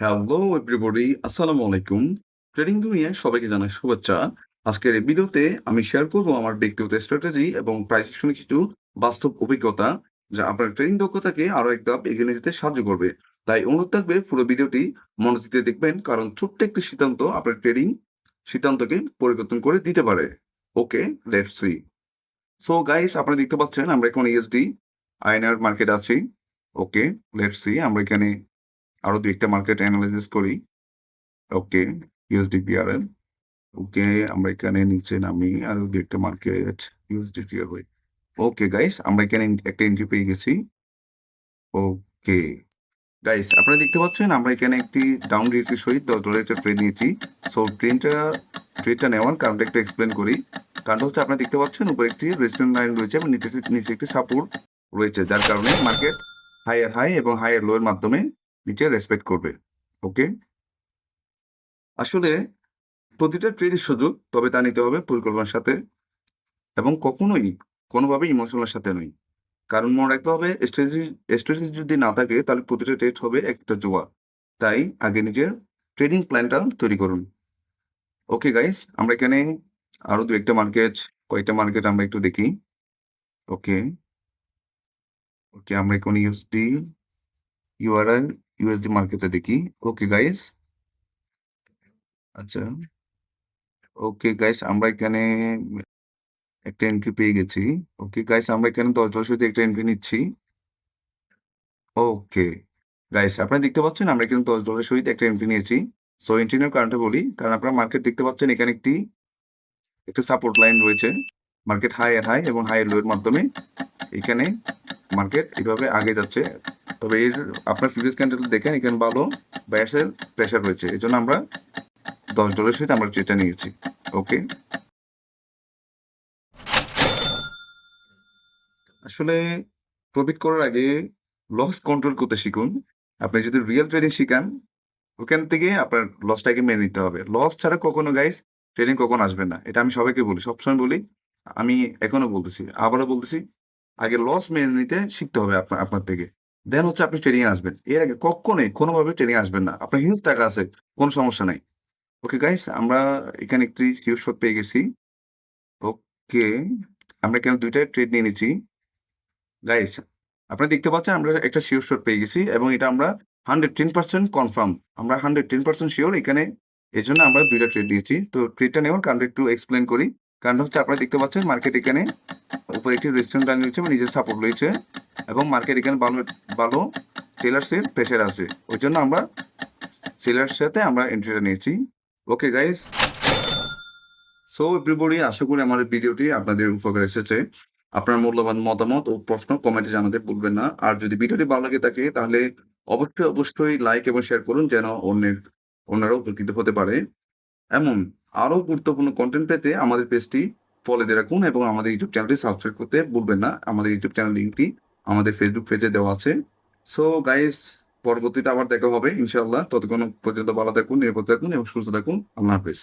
Hello everybody আসসালামু আলাইকুম trading দুনিয়ায় সবাইকে জানাই শুভেচ্ছা। আজকের এই ভিডিওতে আমি শেয়ার করব আমার ব্যক্তিগত স্ট্র্যাটেজি এবং প্রাইস শুনে কিছু বাস্তব অভিজ্ঞতা, যা আপনার ট্রেডিং দক্ষতাকে আরও এক ধাপ এগিয়ে নিয়ে যেতে সাহায্য করবে। তাই অনুরোধ থাকবে, পুরো ভিডিওটি মনোযোগ দেখবেন, কারণ ছোট্ট একটি সিদ্ধান্ত আপনার ট্রেডিং সিদ্ধান্তকে পরিবর্তন করে দিতে পারে। Okay let's see so guys আপনারা দেখতে পাচ্ছেন, আমরা এখন ইএসডি আইনার মার্কেট আছি। ওকে লেটস সি আমরা এখানে আরও দুই একটা মার্কেট অ্যানালাইসিস করি ওকে ইউএসডি পিআরএল ওকে আমরা এখানে নিচে নামি, আরও দুই একটা market USD PRY okay guys আমরা এখানে একটা এন্ট্রি পেয়ে গেছি। ওকে গাইস আপনারা দেখতে পাচ্ছেন, আমরা এখানে একটি ডাউন রেটের সহিত দশ ডলার একটা ট্রেড নিয়েছি। সো ট্রেনটা ট্রেডটা নেওয়ার কারণটা একটু এক্সপ্লেন করি। কারণটা হচ্ছে, আপনারা দেখতে পাচ্ছেন, উপরে একটি রেস্টুরেন্ট লাইন রয়েছে এবং নিচে নিচে একটি সাপোর্ট রয়েছে, যার কারণে মার্কেট হাইয়ার হাই এবং হাইয়ার লো এর মাধ্যমে নিচে রেসপেক্ট করবে ওকে আসলে প্রতিটা ট্রেডের সুযোগ, তবে তা নিতে হবে পরিকল্পনার সাথে এবং কখনোই কোনোভাবে ইমোশনাল সাথে নয় কারণ মনে রাখতে হবে স্ট্র্যাটেজি স্ট্র্যাটেজি যদি না থাকে, তাহলে প্রতিটা ট্রেড হবে একটা জোয়া তাই আগে নিজের ট্রেডিং প্ল্যানটা তৈরি করুন। ওকে গাইস আমরা এখানে আরও দু একটা মার্কেট কয়েকটা মার্কেট আমরা একটু দেখি। ওকে ওকে আমরা এখন ইউএসডি ইউআরএল ইউএসডি মার্কেটে দেখি। ওকে গাইস আচ্ছা। ওকে গাইস আমরা এখানে একটা এন্ট্রি পেয়ে গেছি। ওকে গাইস আমরা এখানে দশ ডলার সাথে একটা এন্ট্রি নিচ্ছি। ওকে গাইস আপনারা দেখতে পাচ্ছেন, আমরা এখানে দশ ডলার সহিত একটা এন্ট্রি নিয়েছি। সো এন্ট্রি নেওয়ার কারণটা বলি, কারণ আপনারা মার্কেট দেখতে পাচ্ছেন, এখানে একটি, একটা সাপোর্ট লাইন রয়েছে। মার্কেট হাই আর হাই এবং হাই এর মাধ্যমে এখানে মার্কেট এইভাবে আগে যাচ্ছে। তবে এর আপনার ফিউচার্স ক্যান্ডেল দেখেন, এখানে ভালো ব্যাসের প্রেশার রয়েছে। এই জন্য আমরা দশ ডলার সহিত আমরা ট্রেডটা নিয়েছি। ওকে আসলে প্রফিট করার আগে লস কন্ট্রোল করতে শিখুন। আপনি যদি রিয়েল ট্রেডিং শিখান, ওখান থেকে আপনার লসটাকে মেনে নিতে হবে। লস ছাড়া কখনো গাইস ট্রেডিং কখনো আসবে না। এটা আমি সবাইকে বলি, সবসময় বলি। আমি এখনও বলতেছি, আবারও বলতেছি, আগে লস মেনে নিতে শিখতে হবে আপনার আপনার থেকে। দেন হচ্ছে আপনি ট্রেডিং আসবেন। এর আগে কখনোই কোনোভাবে ট্রেডিং আসবেন না। আপনার হিউজ টাকা আছে, কোনো সমস্যা নাই। ওকে গাইস আমরা এখানে একটি শট পেয়ে গেছি। ওকে আমরা এখানে দুইটা ট্রেড নিয়ে নিচ্ছি। গাইস আপনারা দেখতে পাচ্ছেন আমরা একটা শিওর শট পেয়ে গেছি এবং এটা আমরা হান্ড্রেড টেন পার্সেন্ট কনফার্ম আমরা হান্ড্রেড টেন পার্সেন্ট শিওর এখানে এই জন্য আমরা দুইটা ট্রেড নিয়েছি। তো ট্রেডটা নেওয়ার কারণটা একটু এক্সপ্লেন করি। কারণটা হচ্ছে আপনারা দেখতে পাচ্ছেন মার্কেট এখানে উপরে একটি রেস্টুরেন্ট লাইন রয়েছে এবং নিজের সাপোর্ট রয়েছে। এবং মার্কেট এখানে ভালো ভালো সেলার্সের প্রেশার আছে। ওই জন্য আমরা সেলার্স সাথে আমরা এন্ট্রিটা নিয়েছি। ওকে গাইস সো এভরিবডি আশা করি এই ভিডিওটি আপনাদের উপকার এসেছে। আপনার মূল্যবান মতামত ও প্রশ্ন কমেন্টে জানাতে ভুলবেন না। আর যদি ভিডিওটি ভালো লাগে থাকে, তাহলে অবশ্যই অবশ্যই লাইক এবং শেয়ার করুন যেন অন্যের, অন্যরাও উপকৃত হতে পারে। এমন আরও গুরুত্বপূর্ণ কন্টেন্ট পেতে আমাদের পেজটি ফলো দিয়ে রাখুন এবং আমাদের ইউটিউব চ্যানেলটি সাবস্ক্রাইব করতে ভুলবেন না। আমাদের ইউটিউব চ্যানেল লিঙ্কটি আমাদের ফেসবুক পেজে দেওয়া আছে। সো গাইস পরবর্তীতে আবার দেখা হবে ইনশাল্লাহ ততক্ষণ পর্যন্ত ভালো থাকুন, নিরাপদ থাকুন এবং সুস্থ থাকুন। আল্লাহ হাফেজ।